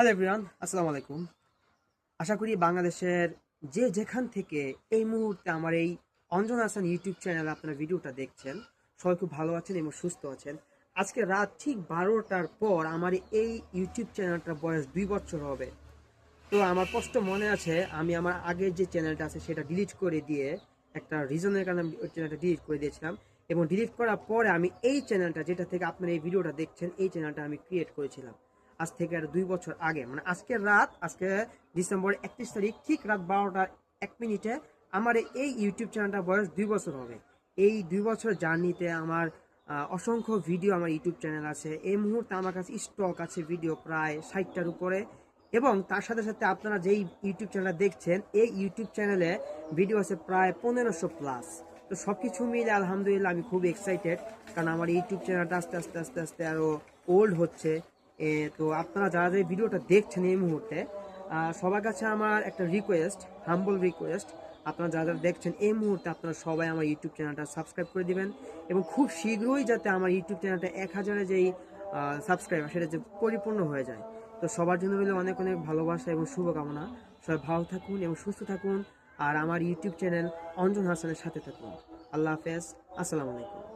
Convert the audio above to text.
Hello everyone আসসালামু আলাইকুম আশা করি বাংলাদেশের যে যেখান থেকে এই মুহূর্তে আমার এই অঞ্জন হাসান ইউটিউব চ্যানেলে আপনার ভিডিওটা দেখছেন, সবাই খুব ভালো আছেন এবং সুস্থ আছেন। আজকে রাত ঠিক বারোটার পর আমার এই ইউটিউব চ্যানেলটার বয়স দুই বছর হবে। তো আমার স্পষ্ট মনে আছে, আমি আমার আগের যে চ্যানেলটা আছে সেটা ডিলিট করে দিয়ে একটা রিজনের কারণে আমি ওই চ্যানেলটা ডিলিট করে দিয়েছিলাম এবং ডিলিট করার পরে আমি এই চ্যানেলটা, যেটা থেকে আপনারা এই ভিডিওটা দেখছেন, এই চ্যানেলটা আমি ক্রিয়েট করেছিলাম। আজ থেকে আর দুই বছর আগে। মানে আজকে রাত, আজকে ডিসেম্বর একত্রিশ তারিখ, ঠিক রাত বারোটা এক মিনিটে আমার এই ইউটিউব চ্যানেলটা বয়স দুই বছর হবে। এই দুই বছর জার্নিতে আমার অসংখ্য ভিডিও আমার ইউটিউব চ্যানেল আছে। এই মুহূর্তে আমার কাছে স্টক আছে ভিডিও প্রায় ষাটটার উপরে। এবং তার সাথে সাথে আপনারা যেই ইউটিউব চ্যানেলটা দেখছেন, এই ইউটিউব চ্যানেলে ভিডিও আছে প্রায় পনেরোশো প্লাস। তো সব কিছু মিলে আলহামদুলিল্লাহ আমি খুব এক্সাইটেড কারণ আমার ইউটিউব চ্যানেলটা আস্তে আস্তে আস্তে আস্তে আরও ওল্ড হচ্ছে। তো আপনারা যারা যে ভিডিওটা দেখছেন এই মুহূর্তে সবার কাছে আমার একটা রিকোয়েস্ট হাম্বল রিকোয়েস্ট আপনারা যারা যারা দেখছেন এই মুহূর্তে আপনারা সবাই আমার ইউটিউব চ্যানেলটা সাবস্ক্রাইব করে দিবেন এবং খুব শীঘ্রই যাতে আমার ইউটিউব চ্যানেলটা এক হাজারে যেই সাবস্ক্রাইবার সেটা যে পরিপূর্ণ হয়ে যায়। তো সবার জন্য রইল অনেক অনেক ভালোবাসা এবং শুভকামনা। সবাই ভালো থাকুন এবং সুস্থ থাকুন। আর আমার ইউটিউব চ্যানেল অঞ্জন হাসানের সাথে থাকুন। আল্লাহ হাফেজ। আসসালামু আলাইকুম।